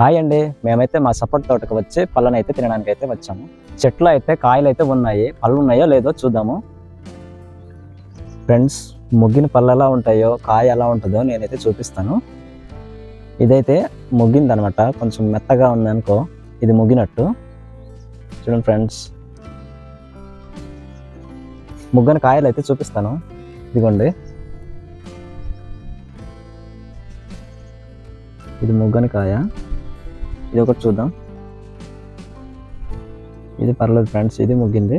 Hi అండి. మేమైతే మా సపోర్ట్ తోటకు వచ్చి పళ్ళను అయితే తినడానికి అయితే వచ్చాము. చెట్లు అయితే కాయలు అయితే ఉన్నాయి. పళ్ళు ఉన్నాయో లేదో చూద్దాము. ఫ్రెండ్స్ ముగ్గిన పళ్ళు ఎలా ఉంటాయో కాయ ఎలా ఉంటుందో నేనైతే చూపిస్తాను. ఇదైతే ముగ్గిందనమాట. కొంచెం మెత్తగా ఉందనుకో ఇది ముగ్గినట్టు. చూడండి ఫ్రెండ్స్ ముగ్గని కాయలు అయితే చూపిస్తాను. ఇదిగోండి. ఇది ముగ్గని కాయ. ఇది ఒకటి చూద్దాం. ఇది పర్లేదు ఫ్రెండ్స్ ఇది ముగ్గింది.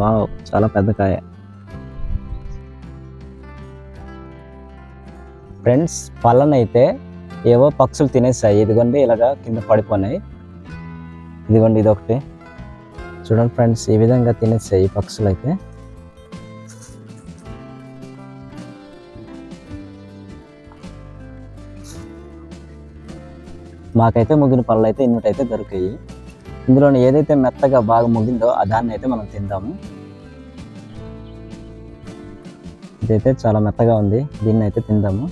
వావ్ చాలా పెద్ద కాయ. ఫ్రెండ్స్ పళ్ళనైతే ఏవో పక్షులు తినేసాయి. ఇదిగోండి ఇలాగా కింద పడిపోయినాయి ఇదిగోండి ఇది ఒకటి చూడండి ఫ్రెండ్స్ ఈ విధంగా తినేసాయి ఈ పక్షులు అయితే మాకైతే ముగ్గిన పళ్ళు అయితే ఇన్నటైతే దొరికాయి. ఇందులో ఏదైతే మెత్తగా బాగా ముగిందో ఆ దాన్ని అయితే మనం తిందాము. ఇదైతే చాలా మెత్తగా ఉంది. దీన్ని అయితే తిందాము.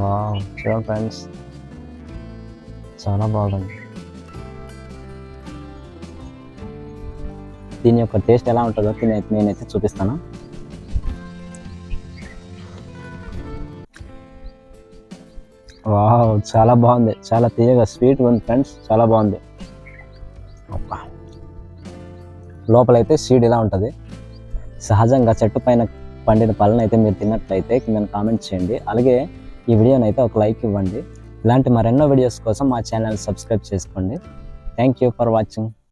వావ్ చూడండి ఫ్రెండ్స్. చాలా బాగుంది. దీని యొక్క టేస్ట్ ఎలా ఉంటుందో నేనైతే చూపిస్తాను. వావ్ చాలా బాగుంది. చాలా తీయగా స్వీట్ ఉంది ఫ్రెండ్స్. చాలా బాగుంది. లోపలైతే సీడ్ ఇలా ఉంటుంది. సహజంగా చెట్టు పైన పండిన పళ్ళను అయితే మీరు తిన్నట్లయితే కింద కామెంట్ చేయండి. అలాగే ఈ వీడియోని అయితే ఒక లైక్ ఇవ్వండి. ఇలాంటి మరెన్నో వీడియోస్ కోసం మా ఛానల్ సబ్స్క్రైబ్ చేసుకోండి. Thank you for watching.